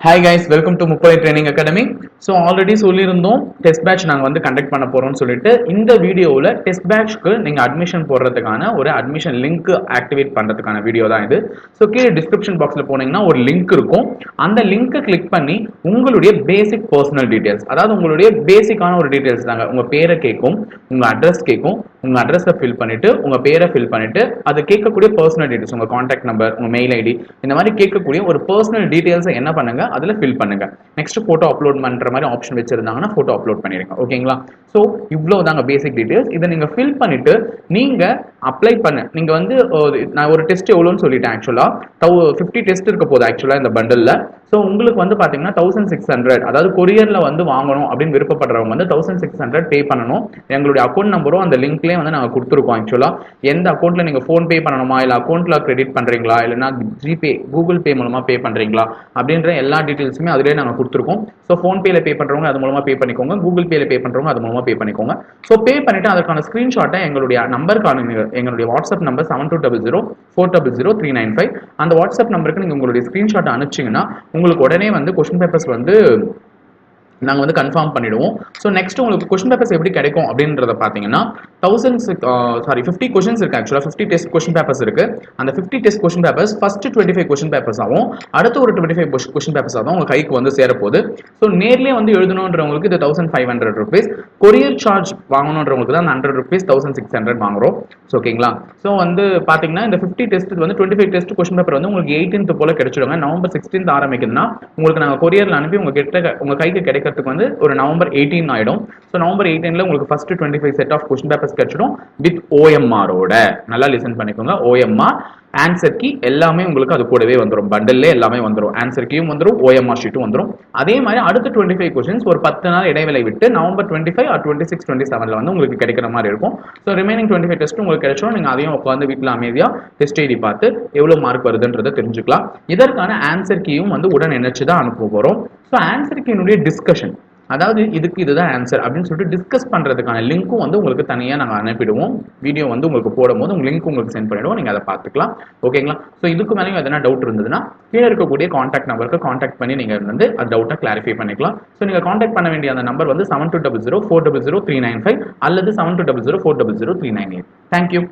Hi guys, welcome to Mukbari Training Academy. So already சொல்லியிருந்தோம் test batch நாங்கள் வந்து conduct பண்ண போகிறோம்னு சொல்லிட்டு இந்த வீடியோவில் டெஸ்ட் பேட்ச்க்கு நீங்கள் அட்மிஷன் போடுறதுக்கான ஒரு அட்மிஷன் லிங்க் ஆக்டிவேட் பண்ணுறதுக்கான வீடியோ தான் இது. ஸோ கீழே டிஸ்கிரிப்ஷன் பாக்ஸில் போனீங்கன்னா ஒரு லிங்க் இருக்கும். அந்த லிங்க்கை கிளிக் பண்ணி உங்களுடைய பேசிக் பர்சனல் டீட்டெயில்ஸ் அதாவது உங்களுடைய பேசிக்கான ஒரு டீட்டெயில்ஸ் தாங்க உங்கள் பேரை கேட்கும் உங்கள் அட்ரஸ் கேட்கும் உங்கள் அட்ரஸை ஃபில் பண்ணிவிட்டு உங்கள் பேரை ஃபில் பண்ணிவிட்டு அது கேட்கக்கூடிய பர்சனல் டீட்டெயில்ஸ் உங்கள் காண்டாக்ட் நம்பர் உங்கள் மெயில் ஐடி இந்த மாதிரி கேட்கக்கூடிய ஒரு பர்சனல் டீட்டெயில்ஸை என்ன பண்ணுங்கள் அதில் ஃபில் பண்ணுங்கள் நெக்ஸ்ட் ஃபோட்டோ அப்லோட் பண்ணுற மாதிரி ஆப்ஷன் வச்சுருந்தாங்கன்னா ஃபோட்டோ அப்லோட் பண்ணிடுங்க ஓகேங்களா ஸோ இவ்வளோ தாங்க பேசிக் டீட்டெயில்ஸ் இதை நீங்கள் ஃபில் பண்ணிட்டு நீங்கள் அப்ளை பண்ண. நீங்கள் வந்து ஒரு- நான் ஒரு டெஸ்ட் எவ்வளோன்னு சொல்லிட்டேன் ஆக்சுவலாக தௌ ஃபிஃப்டி டெஸ்ட் இருக்க போகுது ஆக்சுவலாக இந்த பண்டலில் ஸோ உங்களுக்கு வந்து பார்த்தீங்கன்னா தௌசண்ட் சிக்ஸ் ஹண்ட்ரட் அதாவது கொரியரில் வந்து வாங்கணும் அப்படின்னு விருப்பப்படுறவங்க வந்து தௌசண்ட் சிக்ஸ் ஹண்ட்ரட் பே பண்ணணும். எங்களுடைய அக்கௌண்ட் நம்பரும் அந்த லிங்க்லேயே வந்து நாங்கள் கொடுத்துருக்கோம் ஆக்சுவலாக எந்த அக்கௌண்ட்டில் நீங்கள் ஃபோன் பே பண்ணணுமா இல்லை அக்கௌண்ட்டில் கிரெடிட் பண்ணுறீங்களா இல்லைனா ஜிபே கூகுள் பே மூலமாக பே பண்ணுறீங்களா அப்படின்ற எல்லா டீட்டெயில்ஸுமே அதிலே நாங்கள் கொடுத்துருக்கோம். ஸோ ஃபோன்பேயில் பே பண்ணுறவங்க அது மூலமாக பே பண்ணிக்கோங்க கூகுள் பேல பே பண்ணுறவங்க அது மூலமாக பே பண்ணிக்கோங்க. ஸோ பே பண்ணிட்டு அதற்கான ஸ்க்ரீன்ஷாட்டை எங்களுடைய நம்பருக்கான எங்களுடைய WhatsApp number seven two double zero four double zero three nine five அந்த வாட்ஸ்அப் நம்பருக்கு நீங்கள் உங்களுடைய ஸ்க்ரீன்ஷாட் அனுப்பிச்சிங்கன்னா உங்களுக்கு உடனே வந்து கொஸ்டின் பேப்பர்ஸ் வந்து நாங்கள் வந்து கன்ஃபார்ம் பண்ணிடுவோம். ஸோ நெக்ஸ்ட் உங்களுக்கு கொஷின் பேப்பர்ஸ் எப்படி கிடைக்கும் அப்படின்றத பார்த்தீங்கன்னா தௌசண்ட் சாரி ஃபிஃப்டி கொஷின்ஸ் இருக்கு ஆக்சுவலாக ஃபிஃப்டி டெஸ்ட் கொஷின் பேப்பர்ஸ் இருக்கு. அந்த fifty test question papers first twenty five question papers ஆகும். அடுத்த ஒரு டுவெண்ட்டி ஃபைவ் கொஷின் பேப்பர்ஸ் ஆகும் உங்கள் கைக்கு வந்து சேரப்போகுது. ஸோ நேர்லேயே வந்து எழுதணுன்றவங்களுக்கு இது thousand five hundred rupees courier charge வாங்கணுன்றவங்களுக்கு தான் hundred rupees thousand six hundred வாங்குறோம். ஸோ ஓகேங்களா ஸோ வந்து பார்த்தீங்கன்னா இந்த ஃபிஃப்டி டெஸ்ட் வந்து twenty five test question paper வந்து உங்களுக்கு எயிட்டீன்த் போல கிடைச்சிடுங்க. நவம்பர் சிக்ஸ்டீன்த் ஆரம்பிக்குதுன்னா உங்களுக்கு நாங்கள் கொரியரில் அனுப்பி உங்கள் கிட்ட உங்கள் கைக்கு கிடைக்கிறதுக்கு வந்து ஒரு நவம்பர் எயிட்டீன் ஆயிடும். ஸோ நவம்பர் எயிட்டீன்ல உங்களுக்கு first twenty five set of question papers கிடைச்சிடும் வித் ஓஎம்ஆரோட நல்லா லிசன் பண்ணிக்கோங்க. ஓஎம்ஆர் ஆன்சர் கீ எல்லாமே உங்களுக்கு அது கூடவே வந்துடும் பண்டல்லே எல்லாமே வந்துடும் ஆன்சர் கீயும் வந்துடும் ஓஎம்ஆர் ஷீட்டும் வந்துடும் அதே மாதிரி அடுத்த டுவெண்ட்டி ஃபைவ் கொஸ்டின்ஸ் ஒரு பத்து நாள் இடைவெளி விட்டு November twenty five or twenty six twenty செவனில் வந்து உங்களுக்கு கிடைக்கிற மாதிரி இருக்கும். So remaining twenty five test உங்களுக்கு கிடைச்சிடும் நீங்கள் அதையும் உட்காந்து வீட்டில் அமைதியாக டெஸ்ட் எழுதி பார்த்து எவ்வளோ மார்க் வருதுன்றதை தெரிஞ்சுக்கலாம். இதற்கான ஆன்சர் கீயும் வந்து உடன் இணைச்சு தான் அனுப்ப போகிறோம் ஸோ ஆன்சருக்கு என்னுடைய டிஸ்கஷன் அதாவது இதுக்கு இதுதான் ஆன்சர் அப்படின்னு சொல்லிட்டு டிஸ்கஸ் பண்ணுறதுக்கான லிங்க்கும் வந்து உங்களுக்கு தனியாக நாங்கள் அனுப்பிடுவோம். வீடியோ வந்து உங்களுக்கு போடும்போது உங்கள் லிங்க் உங்களுக்கு சென்ட் பண்ணிடுவோம். நீங்கள் அதை பார்த்துக்கலாம். ஓகேங்களா ஸோ இதுக்கு மேலேயும் எதனா டவுட் இருந்ததுன்னா கீழே இருக்கக்கூடிய காண்டாக்ட் நம்பருக்கு காண்டாக்ட் பண்ணி நீங்கள் வந்து அந்த டவுட்டை கிளாரிஃபை பண்ணிக்கலாம். ஸோ நீங்கள் காண்டாக்ட் பண்ண வேண்டிய அந்த நம்பர் வந்து seven two double zero four double zero three nine five அல்லது seven two double zero four double zero three nine eight thank you